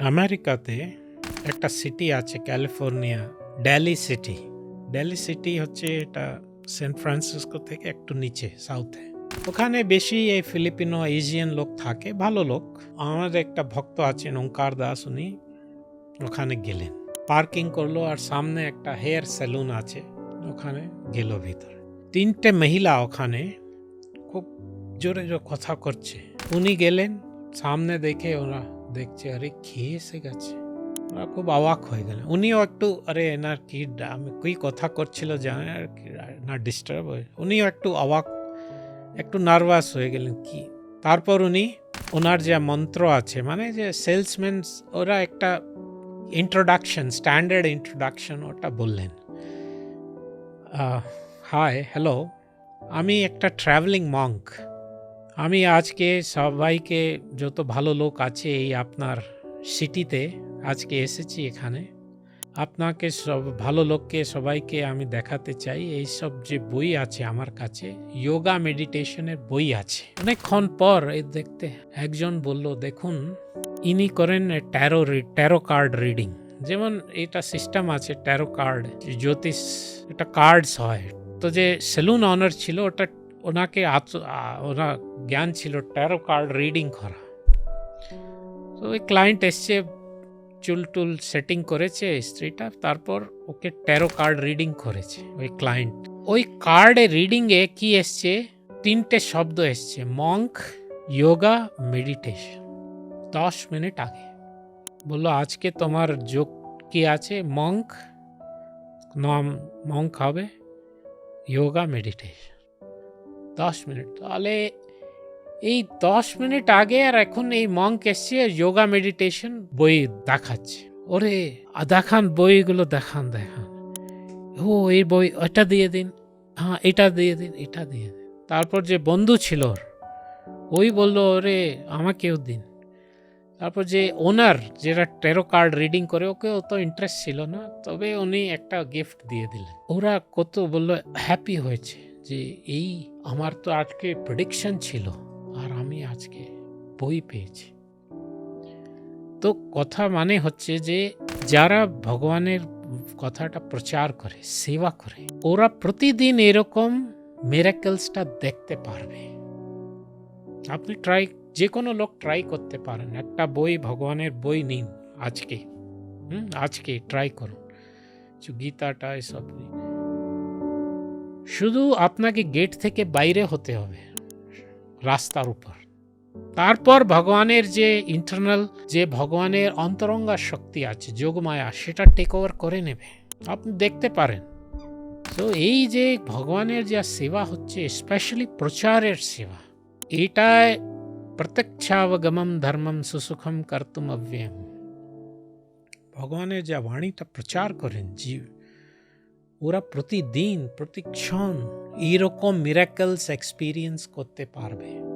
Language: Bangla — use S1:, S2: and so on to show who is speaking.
S1: আমেরিকাতে একটা সিটি আছে California Daly city Daly city হচ্ছে এটা সেন্ট ফ্রান্সিসকো থেকে একটু নিচে সাউথে ওখানে বেশি এই ফিলিপিনো এশিয়ান লোক থাকে, ভালো লোক। আমাদের একটা ভক্ত আছেন, ওঙ্কার দাস, উনি ওখানে গেলেন। পার্কিং করল আর সামনে একটা হেয়ার সেলুন আছে, ওখানে গেল ভিতরে। তিনটে মহিলা ওখানে খুব জোরে জোরে কথা করছে। উনি গেলেন, সামনে দেখে ওরা দেখছে আরে খেয়ে এসে গেছে। ওরা খুব অবাক হয়ে গেলেন উনিও একটু আরে এনার কি আমি কি কথা করছিল জানে আর কি না ডিস্টার্ব হয়ে। উনিও একটু অবাক একটু নার্ভাস হয়ে গেলেন কি? তারপর উনি ওনার যে মন্ত্র আছে মানে যে সেলসম্যান ওরা একটা ইন্ট্রোডাকশন স্ট্যান্ডার্ড ইন্ট্রোডাকশন ওটা বললেন। হাই হ্যালো আমি একটা ট্রাভেলিং মঙ্ক আমি আজকে সবাইকে, যত ভালো লোক আছে এই আপনার সিটিতে, আজকে এসেছি এখানে। আপনাকে সব, ভালো লোককে সবাইকে আমি দেখাতে চাই। এই সব যে বই আছে আমার কাছে যোগা মেডিটেশনের বই আছে। অনেকক্ষণ পর এই দেখতে একজন বলল, দেখুন, ইনি করেন ট্যারো ট্যারো কার্ড রিডিং। যেমন এটা সিস্টেম আছে, ট্যারো কার্ড, জ্যোতিষ এটা কার্ডস হয়। তো যে সেলুন অনার ছিল, ওটা ওনাকে ওনার জ্ঞান ছিল ট্যারো কার্ড রিডিং করা। তো ওই ক্লায়েন্ট এসছে, চুল টুল সেটিং করেছে স্ত্রীটা, তারপর ওকে ট্যারো কার্ড রিডিং করেছে ওই ক্লায়েন্ট ওই কার্ডে রিডিংয়ে কি এসছে? তিনটে শব্দ এসছে মঙ্ক যোগা মেডিটেশন দশ মিনিট আগে। বলল, আজকে তোমার যোগ কি আছে? মঙ্ক নাম মঙ্ক হবে যোগা মেডিটেশন দশ মিনিট। তাহলে এই দশ মিনিট আগে আর এখন এই মঙ্ক এসছে যোগা মেডিটেশন বই দেখাচ্ছে। ওরে দেখান বইগুলো দেখান দেখান। ও, এই বই ওটা দিয়ে দিন। হ্যাঁ এটা দিয়ে দিন, এটা দিয়ে দিন। তারপর যে বন্ধু ছিল ওর, ওই বলল, ওরে, আমাকেও দিন। তারপর যে ওনার যেটা টেরো কার্ড রিডিং করে ওকে অত ইন্টারেস্ট ছিল না। তবে উনি একটা গিফট দিয়ে দিলেন। ওরা কত বলল হ্যাপি হয়েছে। যে এই আমার তো আজকে প্রেডিকশন ছিল আর আমি আজকে বই পেয়েছি। তো কথা মানে হচ্ছে যে যারা ভগবানের কথাটা প্রচার করে, সেবা করে, ওরা প্রতিদিন এরকম মেরাকেলসটা দেখতে পারবে। আপনি ট্রাই যে কোনো লোক ট্রাই করতে পারেন। একটা বই, ভগবানের বই নিন আজকে। হুম? আজকে ট্রাই করুন। গীতাটা এসব নিন। শুধু আপনাকে গেট থেকে বাইরে হতে হবে, রাস্তার উপর। তারপর ভগবানের যে ইন্টারনাল যে ভগবানের অন্তরঙ্গা শক্তি আছে, যোগমায়া, সেটা টেক ওভার করে নেবে। আপনি দেখতে পারেন। তো এই যে ভগবানের যা সেবা হচ্ছে স্পেশালি প্রচারের সেবা এটায় প্রত্যক্ষাবগমম ধর্মম সুসুখম কর্তুম অব্যয়ম। ভগবানের যা বাণীটা প্রচার করেন, জীব ওরা প্রতিদিন প্রতিক্ষণ এইরকম মিরাকলস এক্সপিরিয়েন্স করতে পারবে।